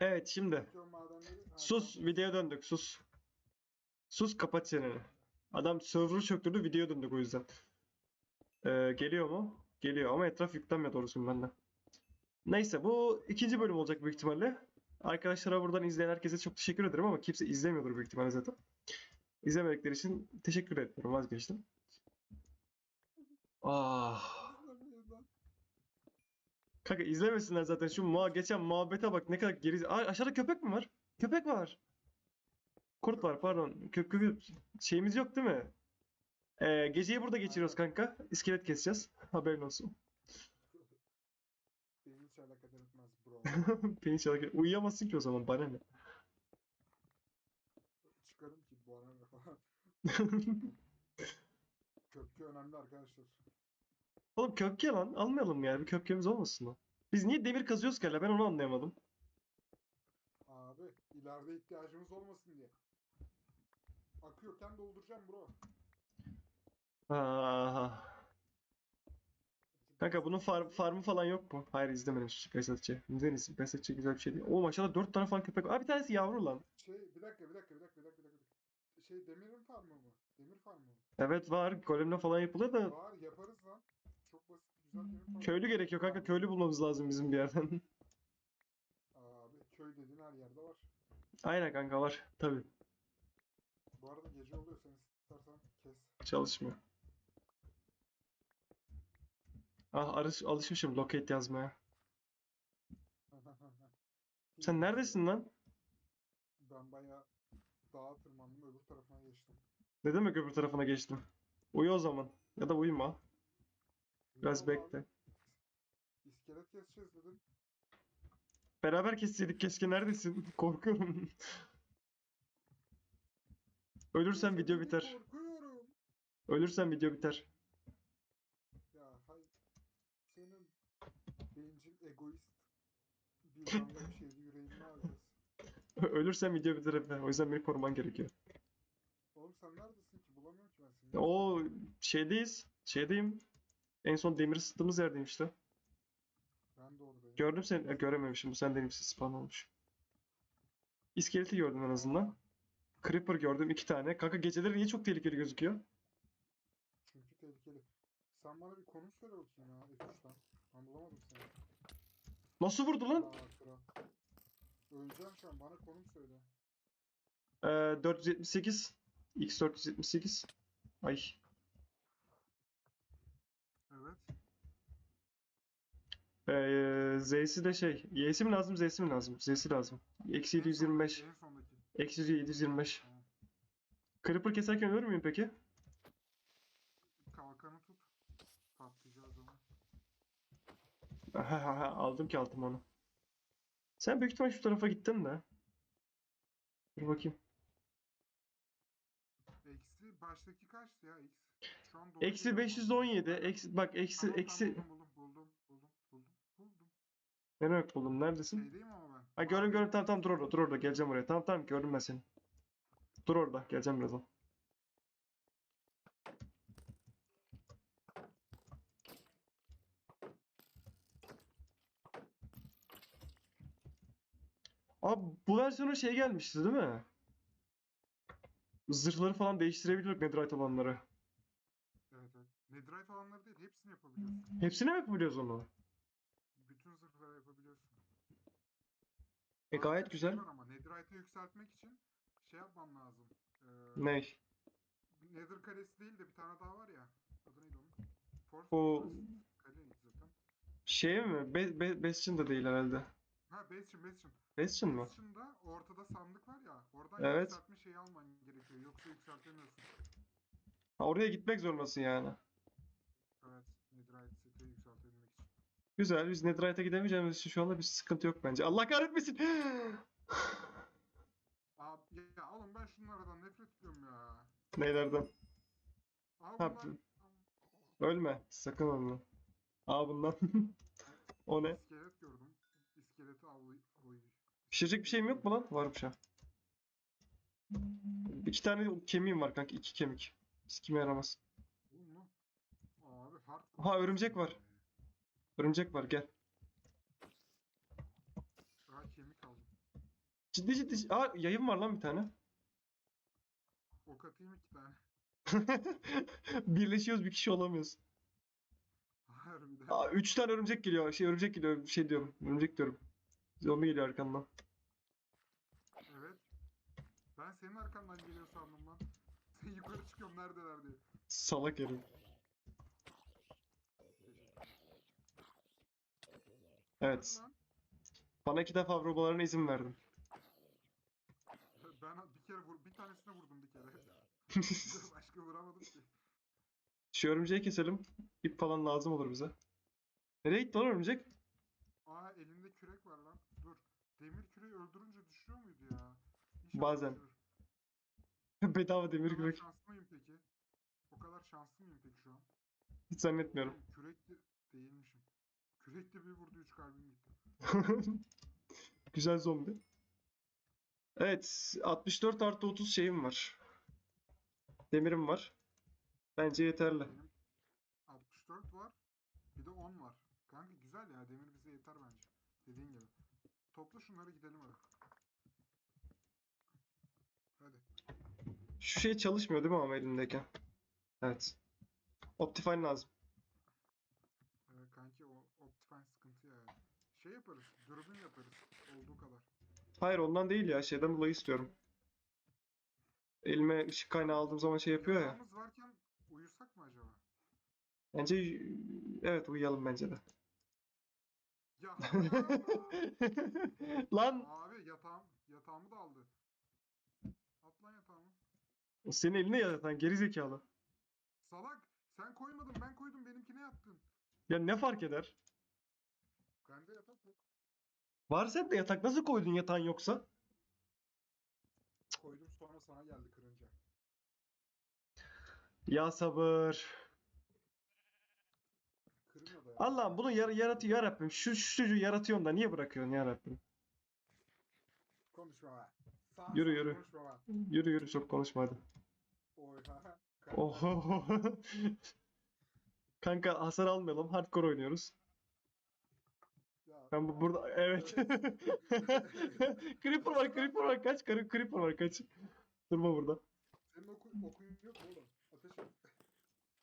Evet şimdi. Sus tamam. videoya döndük sus. Sus kapat çeneni. Adam server'ı çöktürdü videoya döndük o yüzden. Ee, geliyor mu? Geliyor ama etraf yüklenmiyor doğrusu benden. Neyse bu ikinci bölüm olacak büyük ihtimalle. Arkadaşlara buradan izleyen herkese çok teşekkür ederim ama kimse izlemiyordur büyük ihtimalle zaten. İzlemedikleri için teşekkür etmiyorum vazgeçtim. Ah. Kanka izlemesinler zaten şu muha geçen muhabbete bak ne kadar geri... Aa, aşağıda köpek mi var? Köpek var. Kurt var pardon. Kö kö- şeyimiz yok değil mi? Ee, geceyi burada geçiriyoruz kanka. İskelet keseceğiz. Haberin olsun. Beni hiç alakadar etmez bro. Beni hiç hareket- Uyuyamazsın ki o zaman bana ne? Çıkarım ki bu arada falan. Köpke önemli arkadaşlar. Oğlum köpke lan. Almayalım ya. Bir köpkemiz olmasın mı? Biz niye demir kazıyoruz ki hala? Ben onu anlayamadım. Abi ileride ihtiyacımız olmasın diye. Akıyorken dolduracağım bro. Ah. Kanka bunun farm, farmı falan yok mu? Hayır izlemedim şu Besatçı. Neden izin? Besatçı güzel bir şey değil. Oğlum aşağıda 4 tane falan köpek. Aa bir tanesi yavru lan. Şey bir dakika bir dakika bir dakika bir dakika bir dakika. Şey demirin farmı mı? Demir farmı mı? Evet var. Golemle falan yapılıyor da Var yaparız lan. Köylü gerekiyor kanka. Köylü bulmamız lazım bizim bir yerden. Abi köy dediğin her yerde var. Aynen kanka var. Tabii. Bu arada gece oluyor sen istersen kes. Çalışmıyor. Ah arış, alışmışım locate yazmaya. Sen neredesin lan? Ben bayağı dağa tırmandım öbür tarafına geçtim. Ne demek öbür tarafına geçtim? Uyu o zaman. Ya da uyuma. Biraz bekle. İskelet keseceğiz dedim. Beraber kesseydik keşke neredesin? Korkuyorum. Ölürsen video biter. Korkuyorum. Ölürsen video biter. Ya hay. Senin bencil egoist. Bir şeydi yüreğini alacağız. Ölürsen video biter Efe. O yüzden beni koruman gerekiyor. Oğlum sen neredesin ki? Bulamıyorum ki ben seni. O şeydeyiz. Şeydeyim. En son demir ısıttığımız yerdeyim işte. Ben de oradayım. Gördüm seni. E, görememişim. Bu sen değilmişsin. Spawn olmuş. İskeleti gördüm en azından. Creeper gördüm iki tane. Kanka geceleri niye çok tehlikeli gözüküyor? Çünkü tehlikeli. Sen bana bir konum söyle bakayım ya F3'ten. Ben bulamadım seni. Nasıl vurdu lan? Aa kral. Öleceğim şu an bana konum söyle. Ee, 478. X 478. Ay. Evet. Ee, Z'si de şey. Y'si mi lazım? Z'si mi lazım? Z'si lazım. Eksi En sondaki, 725. En sondaki. Eksi 725. Tamam. Creeper keserken ölür müyüm peki? Kalkanı tut. Patlayacağız ama. Aldım ki altım onu. Sen büyük ihtimal şu tarafa gittin de. Dur bakayım. Eksi baştaki kaçtı ya? Şu an Eksi geliyor. 517. Eksi, bak eksi Tamam, eksi. Tamam, buldum buldum. Ne demek buldum? Neredesin? Şeydeyim ama ben. Ha gördüm gördüm tamam tamam dur orada dur orada geleceğim oraya. Tamam tamam gördüm ben seni. Dur orada geleceğim birazdan. Abi bu versiyona şey gelmişti değil mi? Zırhları falan değiştirebiliyorduk Netherite olanları. Evet evet. Netherite alanları değil hepsini yapabiliyorsun. Hepsine mi yapabiliyoruz onu? Bütün zırhları yapabiliyorsun. E gayet güzel. ama Netherite'ı yükseltmek için şey yapman lazım. Ee, Ney? Nether kalesi değil de bir tane daha var ya. Adı neydi onun? Force O- kaleydi zaten. Şey mi? Be Be Bastion da değil herhalde. Ha Bastion Bastion. Bastion mı? Bastion'da ortada sandık var ya. Oradan Evet. yükseltme şeyi alman gerekiyor. Yoksa yükseltemiyorsun. Ha, oraya gitmek zorundasın yani. Evet. Netherite seti yükseltebilmek için. Güzel. Biz Netherite'a gidemeyeceğimiz için şu anda bir sıkıntı yok bence. Allah kahretmesin. Abi ya oğlum ben şunlardan nefret ediyorum ya. Neylerden? Abi Ha, bunlar... Ölme. Sakın ölme. Aa bundan. o ne? İskelet gördüm. İskeleti avlı... Oy. Pişirecek bir şeyim yok mu lan? Varmış ha. İki tane kemiğim var kanka. iki kemik. Sikime yaramaz. Oğlum lan. Abi hard... Ha, örümcek var. Örümcek var gel. Ha kemik aldım. Ciddi ciddi. Aa yayın var lan bir tane. Ok atayım iki tane. Birleşiyoruz bir kişi olamıyoruz. Harbiden. Aa, üç tane örümcek geliyor. Şey örümcek geliyor. Şey diyorum. Örümcek diyorum. Zombi geliyor arkamdan. Evet. Ben senin arkandan geliyor sandım lan. Sen yukarı çıkıyorum neredeler diye. Salak herif. Evet. Lan, Bana iki defa vurmalarına izin verdim. Ben bir kere vur, bir tanesine vurdum bir kere. Başka vuramadım ki. Şu örümceği keselim. İp falan lazım olur bize. Nereye gitti lan örümcek? Aa elinde kürek var lan. Dur. Demir küreği öldürünce düşüyor muydu ya? İnşallah Bazen. Bedava demir O kadar kürek. şanslı mıyım peki? O kadar şanslı mıyım peki şu an? Hiç zannetmiyorum. Oğlum, Kürekli değilmişim. Kürekli bir vurdu 3 kalbim gitti. Güzel zombi. Evet. 64 artı 30 şeyim var. Demirim var. Bence yeterli. Benim 64 var. Bir de 10 var. Kanka güzel ya demir bize yeter bence. Dediğin gibi. Topla şunları gidelim hadi. Hadi. Şu şey çalışmıyor değil mi ama elimdeyken? Evet. Optifine lazım. Ee, kanki o Optifine sıkıntı ya. Şey yaparız. Dürbün yaparız. Olduğu kadar. Hayır ondan değil ya. Şeyden dolayı istiyorum. Elime ışık kaynağı aldığım zaman şey yapıyor ya. Yatağımız varken uyusak mı acaba? Bence evet uyuyalım bence de. Ya Lan abi yatağım yatağımı da aldı. At lan yatağımı. senin eline yatan geri zekalı. Salak sen koymadın ben koydum benimkine yattın. Ya ne fark eder? Bende yatak yok. Var sende yatak nasıl koydun yatağın yoksa? Koydum sonra sana geldi kırınca. Ya sabır. Ya. Allah'ım bunu yar yaratıyor ya Rabbim. Şu, şu çocuğu yaratıyorsun da niye bırakıyorsun ya Rabbim? Konuşma be. Sağ Yürü, sağ yürü. Konuşma be. Yürü yürü çok konuşma hadi. Oy ha. Oho. Kanka hasar almayalım. Hardcore oynuyoruz. Ben bu burada evet. Creeper var, Creeper var. Kaç, Cre- Creeper var kaç. Durma burada. Senin oku, okuyun yok mu oğlum? Ateş et.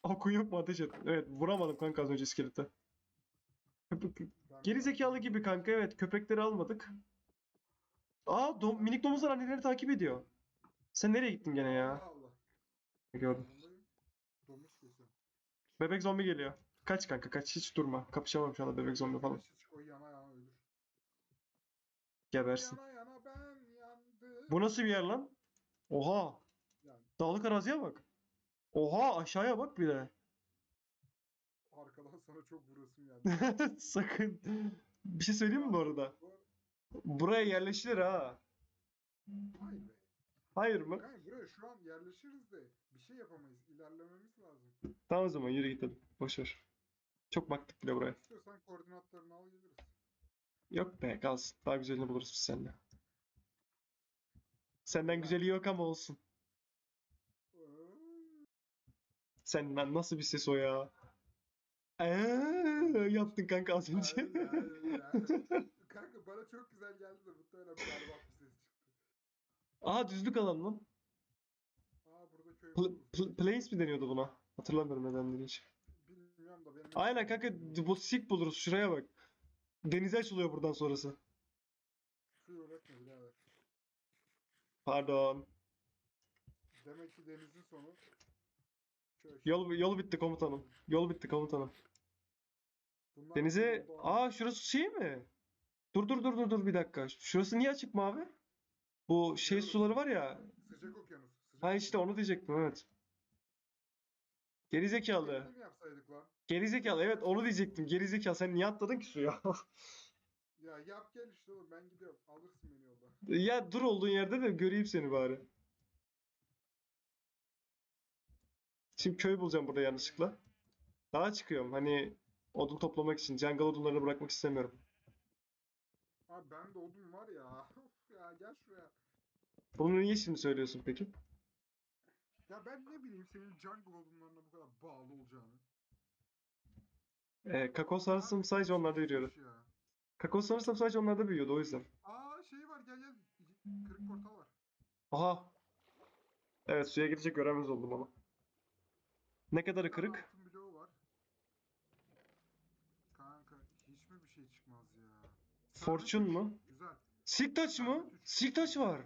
Okun yok mu ateş et. Evet vuramadım kanka az önce iskelete. Ben Geri zekalı gibi kanka evet köpekleri almadık. Aa dom minik domuzlar anneleri takip ediyor. Sen nereye gittin gene ya? Allah. Gördüm. Domuz. Bebek zombi geliyor. Kaç kanka kaç hiç durma. Kapışamam şu anda bebek zombi falan. Güneşi çık, o yana yana ölür. Gebersin. Yana yana ben yandım. Bu nasıl bir yer lan? Oha. Yani Dağlık araziye bak. Oha aşağıya bak bir de. arkadan sana çok vurasım geldi. Sakın. Bir şey söyleyeyim mi bu arada? Bu- Buraya yerleşilir ha. Hayır be. Hayır mı? Kanka buraya şu an yerleşiriz de bir şey yapamayız. İlerlememiz lazım. Tamam o zaman yürü gidelim. Boş ver. Çok baktık bile buraya. İstiyorsan koordinatlarını al geliriz. Yok be kalsın. Daha güzelini buluruz biz seninle. Senden güzeli yok ama olsun. Senden nasıl bir ses o ya? Eee, yaptın kanka az önce. aynen, aynen. Kanka bana çok güzel geldi de muhtemelen berbat bir ses çıktı. Aha düzlük alan lan. Aa burada köy Pl- pl- Plains mi deniyordu buna? Hatırlamıyorum neden hiç. Bilmiyorum da benim... Aynen kanka bu sik buluruz şuraya bak. Denize açılıyor buradan sonrası. Küfür öğretme birader. Pardon. Demek ki denizin sonu köy. Yol yol bitti komutanım. Yol bitti komutanım. Bunlar Denize yolda- Aa şurası şey mi? Dur dur dur dur dur bir dakika. Şurası niye açık mavi? Bu şey suları var ya. Sıcak okyanus. Sıcak Ha işte okyanus. onu diyecektim evet. Gerizekalı. Denizde mi yapsaydık lan? Gerizekalı evet onu diyecektim. Gerizekalı sen niye atladın ki suya? Ya yap gel işte oğlum ben gidiyorum. Alırsın beni yolda. Ya dur olduğun yerde de göreyim seni bari. Şimdi köy bulacağım burada yanlışlıkla. Dağa çıkıyorum hani odun toplamak için. Jungle odunlarını bırakmak istemiyorum. Abi ben de odun var ya. Of ya gel şuraya. Bunu niye şimdi söylüyorsun peki? Ya ben ne bileyim senin jungle odunlarına bu kadar bağlı olacağını. Ee, kakao Abi, sadece onlarda çok yürüyordu. Kakao sanırsam sadece onlarda büyüyordu o yüzden. Aa şey var gel gel. Kırık portal var. Aha. Evet suya girecek göremez oldum ama. Ne kadarı kırık? Altın bloğu var. Kanka hiç mi bir şey çıkmaz ya? Fortune Servet üç, mu? Güzel. Silktaş mı? Servet üç. Var.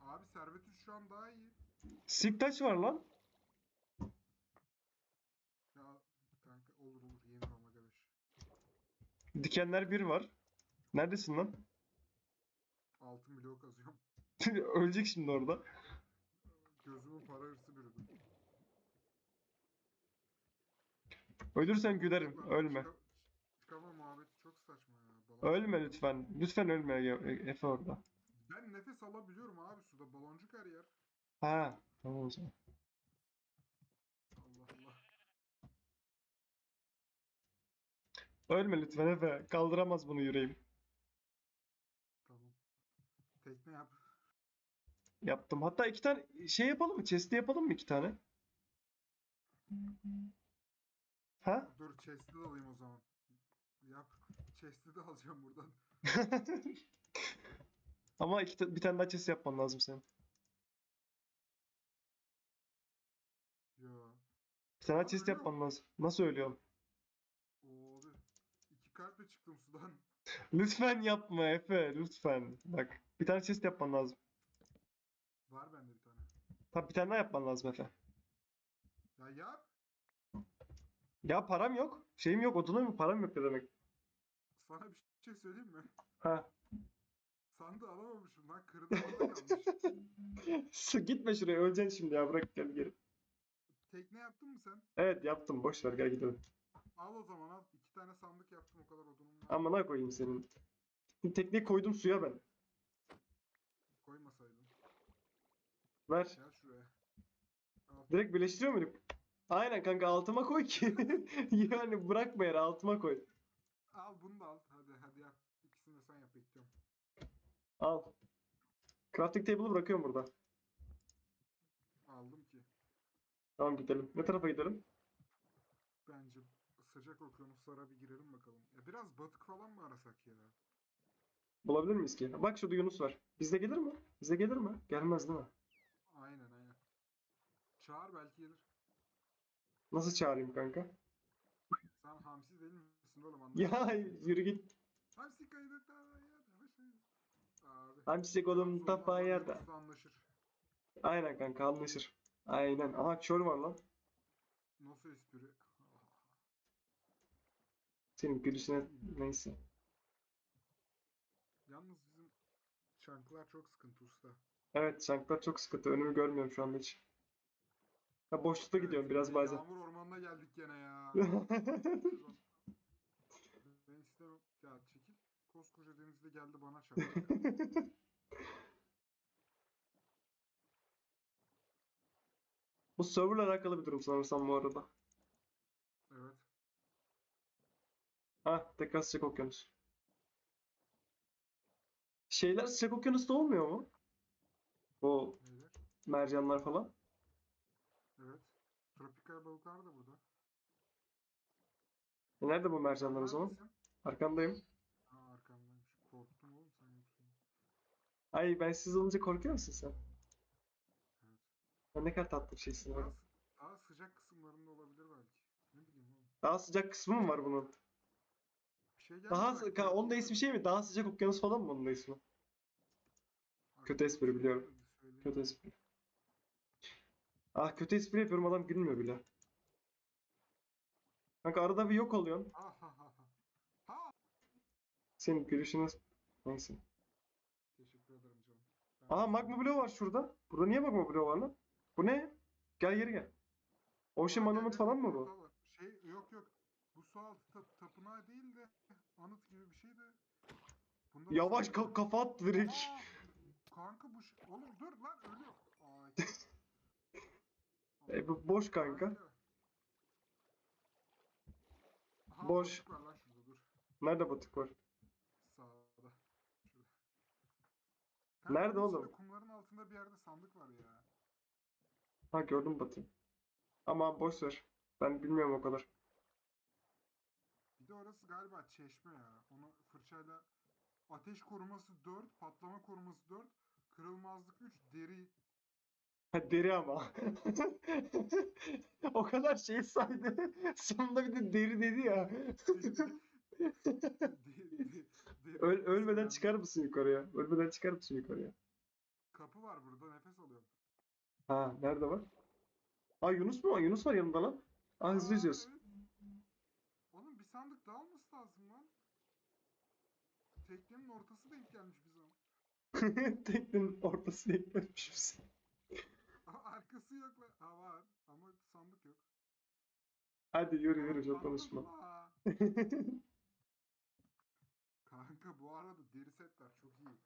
Abi servet 3 şu an daha iyi. Silktaş var lan. Ya kanka olur olur yenir omega 5. Dikenler bir var. Neredesin lan? Altın bloğu kazıyorum. Ölecek şimdi orada. Gözümün para hırsı bürüdü. Ölürsen gülerim. Ölme. çıka- Çıkama muhabbeti çok saçma ya. Balon- Ölme lütfen. Lütfen ölme ya- Efe orada. Ben nefes alabiliyorum abi suda. Baloncuk her yer. Ha. Tamam o zaman. Allah Allah. Ölme lütfen Efe. Kaldıramaz bunu yüreğim. Tamam. Tekne yap. Yaptım. Hatta iki tane şey yapalım mı? Chest'i yapalım mı iki tane? Ha? Dur chest'i de alayım o zaman. Yap. Chest'i de alacağım buradan. Ama iki ta- bir tane daha chest yapman lazım senin. Ya. Bir tane daha chest ölüyorum. yapman lazım. Nasıl ölüyorsun? Kalple çıktım sudan. Lütfen yapma Efe. Lütfen. Bak. Bir tane chest yapman lazım. Var bende bir tane. Tabii bir tane daha yapman lazım Efe. Ya yap. Ya param yok. Şeyim yok. Yok. Param yok ne demek. Sana bir şey söyleyeyim mi? Ha. Sandığı alamamışım lan. Kırıda orada kalmış. Gitme şuraya. Öleceksin şimdi ya. Bırak gel geri. Tekne yaptın mı sen? Evet yaptım. Boş ver gel gidelim. Al o zaman al. Tane sandık yaptım o kadar odunum var. Amına koyayım senin. Tekneyi koydum suya ben. Koymasaydın. Ver. Gel şuraya. Al. Direkt birleştiriyor muyduk? Aynen kanka altıma koy ki. Yani bırakma yere altıma koy. Al bunu da al. Hadi hadi yap. İkisini de sen yap bekliyorum. Al. Crafting table'ı bırakıyorum burada. Aldım ki. Tamam gidelim. Ne tarafa gidelim? Bence sıcak okyanuslara bir girelim bakalım. Ya biraz batık falan mı arasak ya? Bulabilir miyiz ki? Bak şurada Yunus var. Bize gelir mi? Bize gelir mi? Gelmez değil mi? Aynen aynen. Çağır belki gelir. Nasıl çağırayım kanka? Sen hamsi değil misin oğlum? Ya yürü git. Hamsi kaydı da. Abi. Hamsi tapağı Allah yerde. Anlaşır. Aynen kanka anlaşır. Aynen. Aha kör var lan. Nasıl espri? Senin gülüşüne neyse. Yalnız bizim çanklar çok sıkıntı usta. Evet çanklar çok sıkıntı. Önümü görmüyorum şu anda hiç. Ya boşlukta Evet, gidiyorum biraz bazen. Yağmur ormanına geldik gene ya. ben istemem. Ya çekil. Koskoca denizde geldi bana çarptı. Bu serverla alakalı bir durum sanırsam bu arada. evet. Ha tekrar sıcak okyanus. Şeyler sıcak okyanusta olmuyor mu? Bu Neyler? mercanlar falan. Evet. Tropikal balıklar da burada. E nerede bu mercanlar o zaman? Neredesin? Arkandayım. Ha arkamdaymış. Korktum oğlum sen yoksun. Ay ben siz olunca korkuyor musun sen? Evet. Ya ne kadar tatlı bir şeysin Daha, öyle. daha sıcak kısımlarında olabilir belki. Ne bileyim oğlum. Daha sıcak kısmı mı var bunun? Şey geldi Daha sı- ka- onun da ismi şey mi? Daha sıcak okyanus falan mı onun da ismi? kötü espri şey biliyorum. Kötü espri. Ah kötü espri yapıyorum adam gülmüyor bile. Kanka arada bir yok oluyorsun. Ha ha ha ha. Ha! Senin gülüşüne... Neyse. Teşekkür ederim canım. Ben Aha magma bloğu var şurada. Burada niye magma bloğu var lan? Bu ne? Gel geri gel. Ocean Monument falan mı bu? Şey yok yok. Bu su altı ta- tapınağı değil de anıt gibi bir şey de. Bunda da Yavaş ka- kafa at direkt. Aa! Kanka bu şey... Oğlum dur lan ölüyor. Ay. E, bu boş kanka. Aha, Boş. balık var lan şurada dur. Nerede batık var? Sağda. Şurada. Nerede bunun içinde oğlum? Kumların altında bir yerde sandık var ya. Ha gördüm batığı. Ama boş ver. Ben bilmiyorum o kadar. Bir de orası galiba çeşme ya. Onu fırçayla Ateş koruması 4, patlama koruması 4, kırılmazlık 3, deri. Ha, deri ama. O kadar şey saydı. Sonunda bir de deri dedi ya. deri Öl, ölmeden çıkar mısın yukarıya? Ölmeden çıkar mısın yukarıya? Kapı var burada nefes alıyorum. Ha, nerede var? Aa Yunus mu var? Yunus var yanında lan. Aa hızlı Aa, yüzüyorsun. evet. Oğlum bir sandık daha olması lazım lan. Teknenin ortası denk gelmiş bize. Teknenin ortası eklenmiş misin? Aa, Arkası yok lan. Ha var ama sandık yok. Hadi yürü yürü çok konuşma. Kanka bu arada deri setler çok iyi.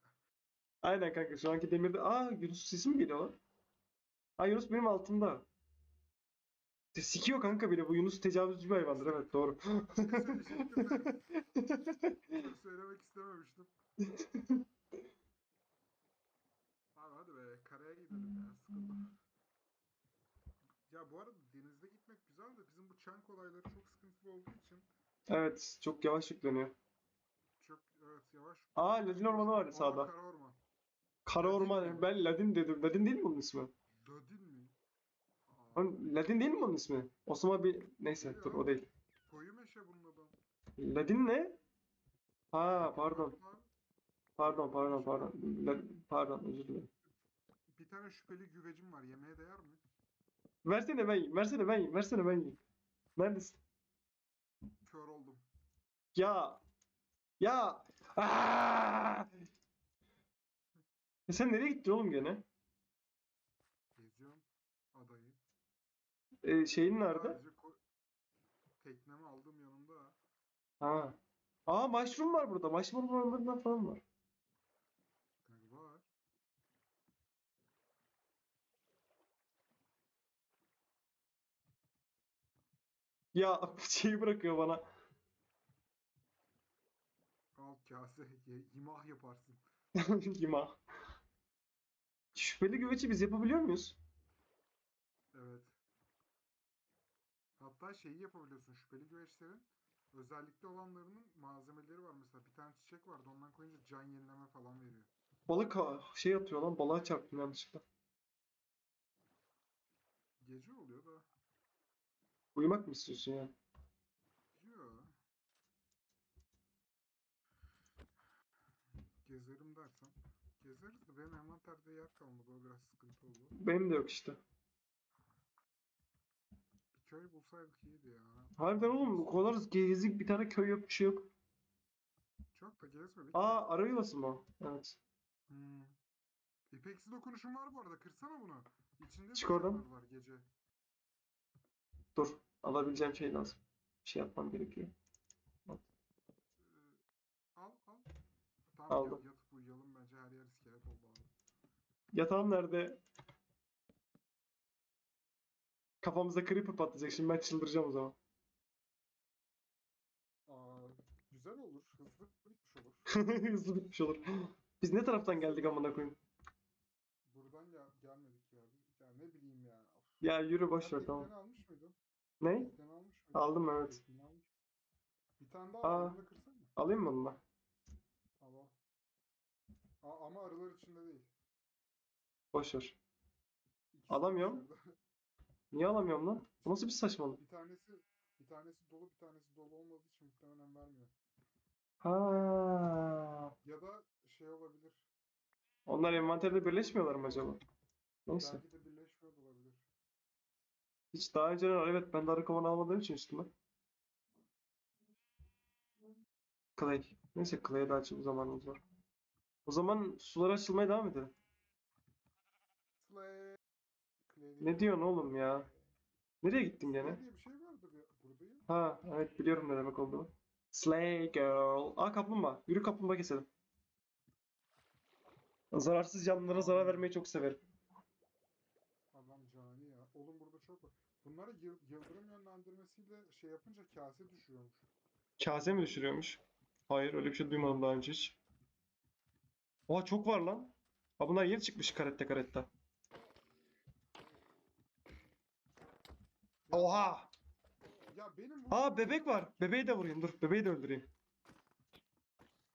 Aynen kanka şu anki demirde. Aa Yunus sesi mi geliyor lan? Aa Yunus benim altımda. Sikiyor kanka bile bu Yunus tecavüzcü bir hayvandır evet doğru. Söylemek istememiştim. Abi hadi be karaya gidelim ya sıkıldı. Ya bu arada denizde gitmek güzel de bizim bu çank olayları çok sıkıntılı olduğu için Evet çok yavaş yükleniyor. çok evet yavaş. Aa Ladin ormanı var Orman sağda. Kara orman. Kara orman ben Ladin dedim. Ladin değil mi onun ismi? Ladin Ladin değil mi onun ismi? Osman bir neyse dur o değil. koyu meşe bunun adı. Ladin ne? Ha pardon. Pardon pardon pardon. La- Pardon özür dilerim. Bir tane şüpheli güvecim var. Yemeğe değer mi? Versene ben yiyeyim. Versene ben yiyeyim. Versene ben yiyeyim. Neredesin? Kör oldum. Ya. Ya. Aa! E sen nereye gittin oğlum gene? E, şeyin nerede? Sadece ko- teknemi aldım yanımda. Ha. Aa mushroom var burada. Mushroom ormanlarından falan var. Yani var. Ya şeyi bırakıyor bana. Al kase. ye- Yimah yaparsın. Yima. Şüpheli güveci biz yapabiliyor muyuz? Evet. Hatta şeyi yapabiliyorsun. Şüpheli güveçlerin özellikle olanlarının malzemeleri var. Mesela bir tane çiçek vardı. Ondan koyunca can yenileme falan veriyor. Balık ha- şey atıyor lan. Balığa çarptım yanlışlıkla. Gece oluyor da. Uyumak mı istiyorsun ya? Yo. Gezerim dersen. Gezeriz de benim envanterde yer kalmadı. O biraz sıkıntı oldu. Benim de yok işte. Köy bulsaydık iyiydi ya. Harbiden oğlum kadar gezik bir tane köy yok bir şey yok. Çok da gezmedik. Aa arı yuvası mı? Evet. Hmm. İpeksi dokunuşum var bu arada. Kırsana bunu. İçinde Çık oradan. var gece. Dur. Alabileceğim şey lazım. Bir şey yapmam gerekiyor. Ee, al al. Tamam Aldım. yatıp uyuyalım bence her yer iskelet oldu abi. Yatağım nerede? Kafamıza creeper patlayacak. Şimdi ben çıldıracağım o zaman. Aa, güzel olur. Hızlı bitmiş olur. Hızlı bitmiş olur. Biz ne taraftan geldik amına koyayım? Buradan gel gelmedik ya. Ya ne bileyim ya. Of. Ya yürü boş ver tamam. almış mıydın? Ne? Almış mıydın? Aldım evet. Almış. Bir tane daha Aa. da kırsana. Alayım mı onu da? Al al. Aa, ama arılar içinde değil. Boş ver. İkisi Alamıyorum. Niye alamıyorum lan? Bu nasıl bir saçmalık? Bir tanesi bir tanesi dolu bir tanesi dolu olmadığı için muhtemelen vermiyor. Ha. Ya da şey olabilir. Onlar envanterde birleşmiyorlar mı acaba? Neyse. Belki de birleşmiyor da olabilir. Hiç daha önce evet ben de arı kovanı almadığım için üstüme. Clay. Neyse Clay'e daha çok zamanımız var. O zaman sular açılmaya devam edelim. Clay Ne diyorsun oğlum ya? Nereye gittin gene? Slay diye bir şey vardı bir buradayım. Ha evet biliyorum ne demek olduğunu. Slay girl. Aa kaplumbağa. Yürü kaplumbağa keselim. Zararsız canlılara zarar vermeyi çok severim. Adam cani ya. Oğlum burada çok var. Bunları yıl- yıldırım yönlendirmesiyle şey yapınca kase düşüyormuş. Kase mi düşürüyormuş? Hayır öyle bir şey duymadım daha önce hiç. Oha çok var lan. Ha bunlar yeni çıkmış karette karetta. Oha! Ya benim Aa vurduğum bebek var. Bebeği de vurayım dur. Bebeği de öldüreyim.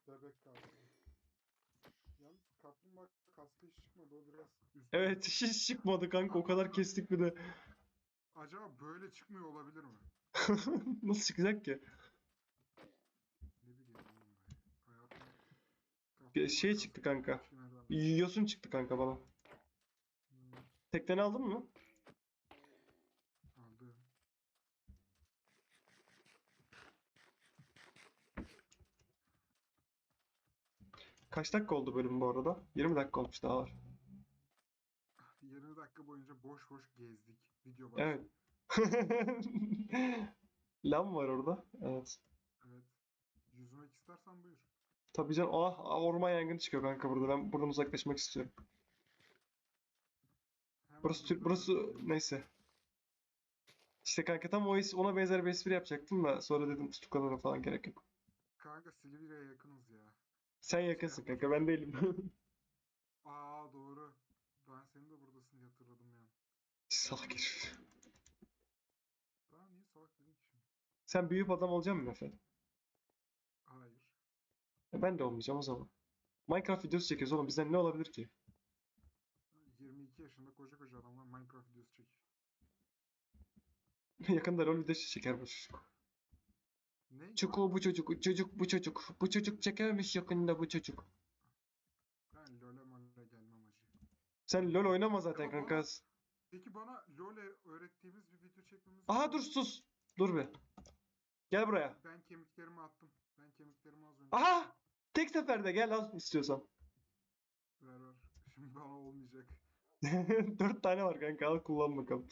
Bebek kaldı. daha kaskı hiç çıkmadı. O biraz üzdü. Evet hiç çıkmadı kanka o kadar kestik bir de. Acaba böyle çıkmıyor olabilir mi? Nasıl çıkacak ki? Ne bileyim. Hayatım... Şey çıktı kanka. Hmm. Yosun çıktı kanka bana. Tekneni aldın mı? Aldım. Kaç dakika oldu bölüm bu arada? 20 dakika olmuş daha var. 20 dakika boyunca boş boş gezdik. Video başladı. Evet. Lam var orada. Evet. Evet. Yüzmek istersen buyur. Tabii canım. Ah, ah, orman yangını çıkıyor kanka burada. Ben buradan uzaklaşmak istiyorum. Hemen Burası Tür- burası neyse. İşte kanka tam o es- ona benzer bir espri yapacaktım da sonra dedim tutuklanırım falan gerek yok. Kanka Silivri'ye yakınız ya. Sen yakınsın kanka ben değilim. Aa doğru. Ben senin de buradasın diye hatırladım ya. Salak herif. Daha niye salak dedin ki şimdi? Sen büyüyüp adam olacak mısın Efe? Hayır. E ben de olmayacağım o zaman. Minecraft videosu çekiyoruz oğlum bizden ne olabilir ki? 22 yaşında koca koca adamlar Minecraft videosu çekiyor. Yakında LoL videosu çeker bu çocuk. Ne? Çuku bu çocuk, çocuk bu çocuk. Bu çocuk çekermiş yakında bu çocuk. Ben LoL'e molle gelmem acı. Sen LoL oynama zaten bana- kanka. Peki bana LoL'e öğrettiğimiz bir video çekmemiz Aha dur sus. Dur be. Gel buraya. Ben kemiklerimi attım. Ben kemiklerimi az önce Aha! Tek seferde gel al istiyorsan. Ver ver. Şimdi bana olmayacak. Dört tane var kanka al kullan bakalım.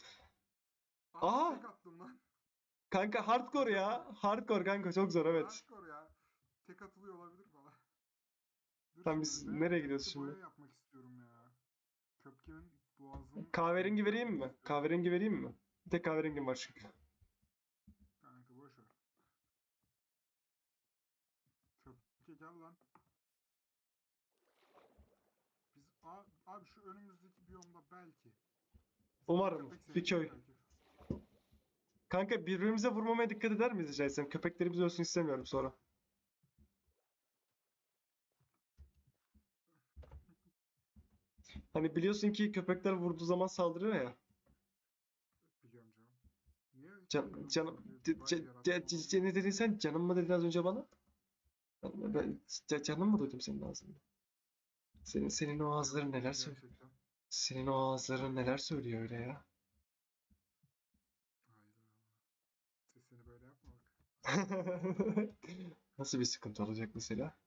Aa! tek attım lan. Kanka hardcore ya. Hardcore kanka çok zor evet. Hardcore ya. Tek atılıyor olabilir bana. Dur şimdi, biz ben nereye gidiyoruz şimdi? yapmak istiyorum ya. Köpkemin boğazını... Kahverengi vereyim mi? Kahverengi vereyim mi? Bir tek kahverengim var çünkü. Kanka boş ver. Köpke gel lan. Biz abi, abi şu önümüzdeki biyomda belki. Umarım, bir köy. belki. Kanka birbirimize vurmamaya dikkat eder miyiz rica etsem? Köpeklerimiz ölsün istemiyorum sonra. Hani biliyorsun ki köpekler vurduğu zaman saldırıyor ya. Biliyorum canım. Niye? Can, canım, ne dedin sen? Canım mı dedin az önce bana? Ben, ben canım mı duydum senin ağzında? Senin senin o ağızların neler söylüyor? Senin o ağızların neler söylüyor öyle ya? Hayda. Sesini böyle yapma bak. Nasıl bir sıkıntı olacak mesela?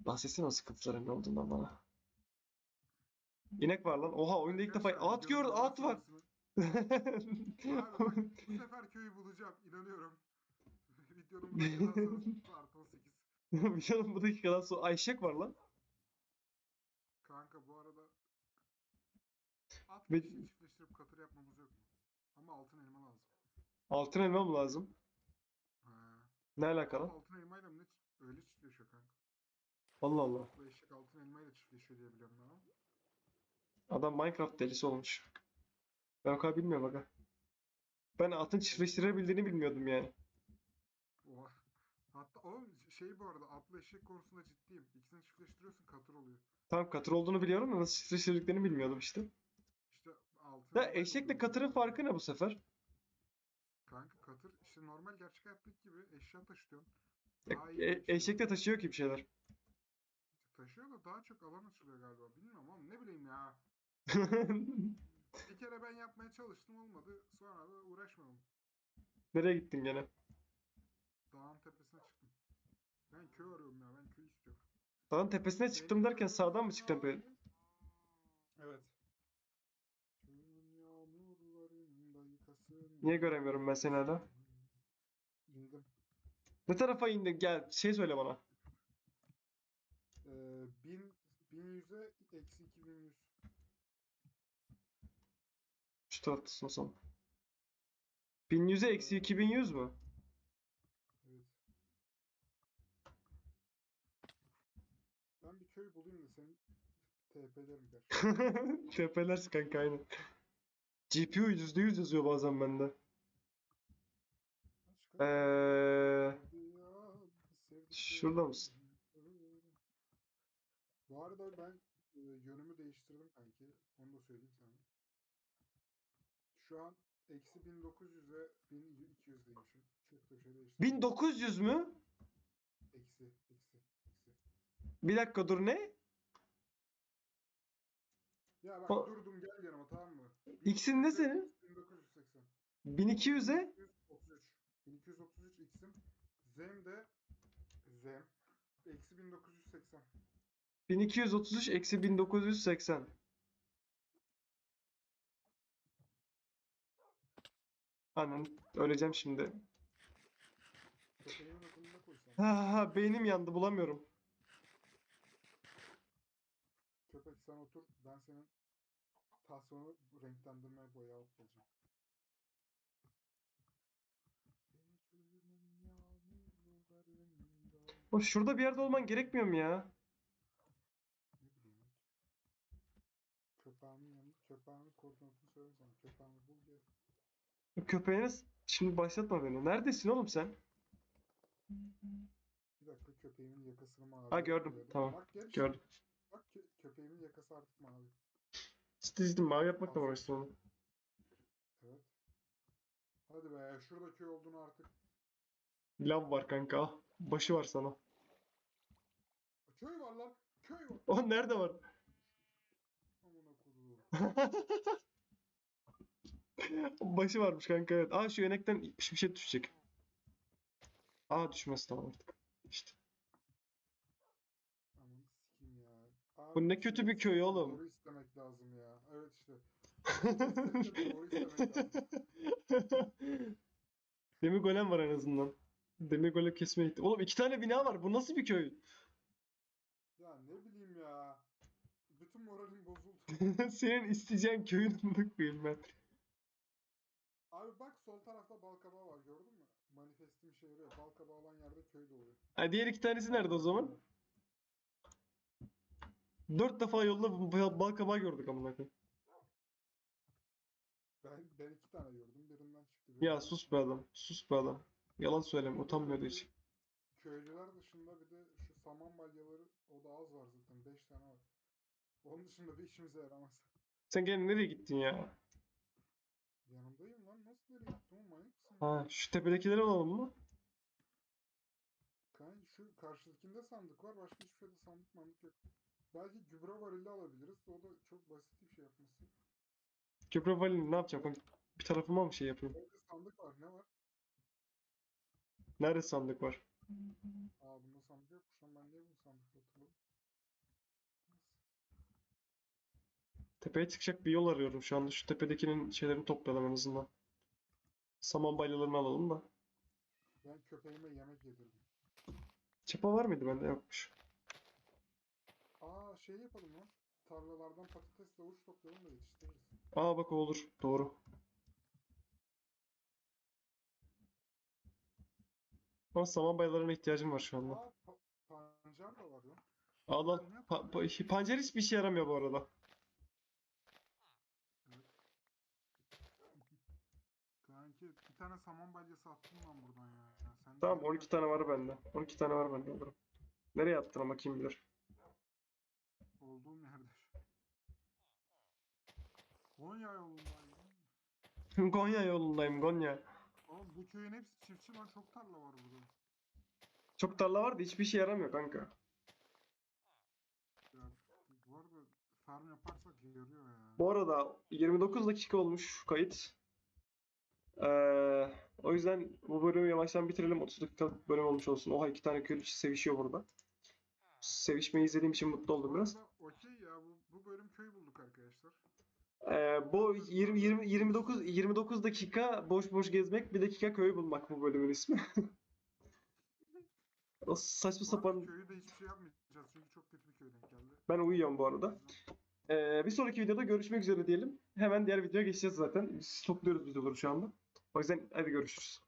Bahsetsene o sıkıntıların ne olduğundan bana. İnek var lan. Oha oyunda ilk defa at gördüm videonun at var. Abi bak bu sefer köyü bulacağım inanıyorum. Videonun bu dakikadan sonra artı 18. Bir yanım bu dakikadan sonra Ayşek var lan. Kanka bu arada at Ve- çiftleştirip katır yapmamız yok mu? Ama altın elma lazım. Altın elma mı lazım? Ne alakalı? Altın elmayla mı ne öyle çiftleşiyor kanka. Allah Allah. Bu eşek altın elmayla çiftleşiyor diye biliyorum ben ama. Adam Minecraft delisi olmuş. Ben o kadar bilmiyorum aga. Ben atın çiftleştirebildiğini bilmiyordum yani. Oha. Hatta o şey bu arada atlı eşek konusunda ciddiyim. İkisini çiftleştiriyorsun katır oluyor. Tamam katır olduğunu biliyorum da nasıl çiftleştirdiklerini bilmiyordum işte. İşte altın Ya eşekle katırın farkı ne bu sefer? Kanka katır işte normal gerçek hayattaki gibi eşya taşıyorsun. E- Daha iyi e- şey eşek de taşıyor ki bir şeyler. Taşıyor da daha çok alan açılıyor galiba. Bilmiyorum ama ne bileyim ya. Bir kere ben yapmaya çalıştım olmadı. Sonra da uğraşmadım. Nereye gittin gene? Dağın tepesine çıktım. Ben köy arıyorum ya. Ben köy istiyorum. Dağın tepesine çıktım derken sağdan mı çıktın böyle? Evet. Niye göremiyorum ben seni hala? Ne tarafa indin? Gel şey söyle bana. Ee, 1000 1100'e eksi 2100. Şu taraftasın o zaman. 1100'e eksi 2100 mü? Evet. Ben bir köy bulayım da seni TP'lerim der. Tepelersin kanka aynen. GPU %100 yazıyor bazen bende. Eee şurada mısın? Bu arada ben e, yönümü değiştirdim kanki. Onu da söyleyeyim sana. Şu an eksi 1900'e 1200'deymişim. Çok da bir şey değişti. 1900 mü? Eksi, eksi, eksi. Bir dakika dur ne? Ya bak O- durdum gel yanıma tamam mı? X'in ne senin? 1980. 1200'e 1233. 1233 x'im. Zem de Zem. Eksi 1980. 1233 eksi 1980. Anan öleceğim şimdi. Ha ha beynim yandı bulamıyorum. Köpek sen otur. Ben senin tasyonu renklendirmeye boya alıp O şurada bir yerde olman gerekmiyor mu ya? Köpeğimin yanında köpeğimin koordinatını söylesene. Köpeğimi bul gel. Köpeğiniz şimdi başlatma beni. Neredesin oğlum sen? Bir dakika köpeğimin yakasını mavi. Ha, gördüm. boyadım. Tamam, Bak gel işte. Gördüm. Bak kö- köpeğimin yakası artık mavi. Çizdim mavi yapmakla uğraştın onu? Evet. Hadi be şurada köy olduğunu artık. Lav var kanka. Başı var sana. Köy var lan. Köy var. O nerede var? Amına koyduğum. Başı varmış kanka evet. Aa şu yönekten bir şey düşecek. Aa düşmez tamam artık. İşte. Aman sikeyim ya. Abi Bu ne kötü şey bir köy oğlum. Doğru istemek lazım ya. Evet işte. Doğru istemek lazım. Demir golem var en azından. Demir golem kesmeye gitti. Oğlum iki tane bina var. Bu nasıl bir köy? Ya ne bileyim ya. Bütün moralim bozuldu. Senin isteyeceğin köyün amına koyayım ben. Abi bak sol tarafta bal kabağı var gördün mü? Manifestim işe yarıyor. Bal kabağı olan yerde köy doluyor. Ha, diğer iki tanesi nerede o zaman? Dört defa yolda bu- bal kabağı gördük amına koyayım. Ben, ben iki tane gördüm. Birinden çıktı. Ya birinden sus çıktı. be adam. Sus be adam. Yalan söyleme. Utanmıyordu hiç. Köylüler dışında bir de şu saman balyaları o da az var zaten. 5 tane var. Onun dışında bir işimize yaramaz. Sen gene nereye gittin ya? Yanımdayım lan. Nasıl nereye gittim oğlum manyak mısın? Ha, şu tepedekileri alalım mı? Kan şu karşıdakinde sandık var. Başka hiçbir şeyde sandık mandık yok. Belki gübre varili alabiliriz. O da çok basit bir şey yapması. Köprü valini ne yapacağım? kanka? Bir tarafıma mı şey yapayım? Orada sandık var. Ne var? Nerede sandık var? Aa bunda sandık yokmuş lan. Ben niye bunu sandık hatırladım? Tepeye çıkacak bir yol arıyorum şu anda. Şu tepedekinin şeylerini toplayalım en azından. Saman balyalarını alalım da. Ben köpeğime yemek yedirdim. Çapa var mıydı bende? Yokmuş. Aa şey yapalım lan. Tarlalardan patates havuç toplayalım da yetiştiririz. Aa bak o olur. Doğru. Ama saman balyalarına ihtiyacım var şu anda. Aa pa- pancar da var lan. Al al. Pa pa- pancar hiçbir işe yaramıyor bu arada. Kanki bir tane saman balyası attım lan buradan ya. ya. Sen Tamam diğer 12 tane var bende. 12 tane var bende alırım. Nereye attın ama kim bilir. Olduğum yerde. Konya yolundayım. Gonya yolundayım Gonya. Oğlum bu köyün hepsi çiftçi lan çok tarla var burada. Çok tarla var da hiçbir işe yaramıyor kanka. Ya, bu arada farm yaparsak yarıyor ya. Bu arada 29 dakika olmuş kayıt. Ee, o yüzden bu bölümü yavaştan bitirelim. 30 dakikalık bölüm olmuş olsun. Oha iki tane köylü sevişiyor burada. Sevişmeyi izlediğim için mutlu oldum biraz. Okey ya bu, bu bölüm köy bulduk arkadaşlar. Ee, bu 20, 20, 29 29 dakika boş boş gezmek, bir dakika köy bulmak bu bölümün ismi. O saçma sapan. köyü de hiçbir şey yapmayacağız çünkü çok kötü bir köy denk geldi. Ben uyuyorum bu arada. Ee, bir sonraki videoda görüşmek üzere diyelim. Hemen diğer videoya geçeceğiz zaten. Biz topluyoruz videoları şu anda. O yüzden hadi görüşürüz.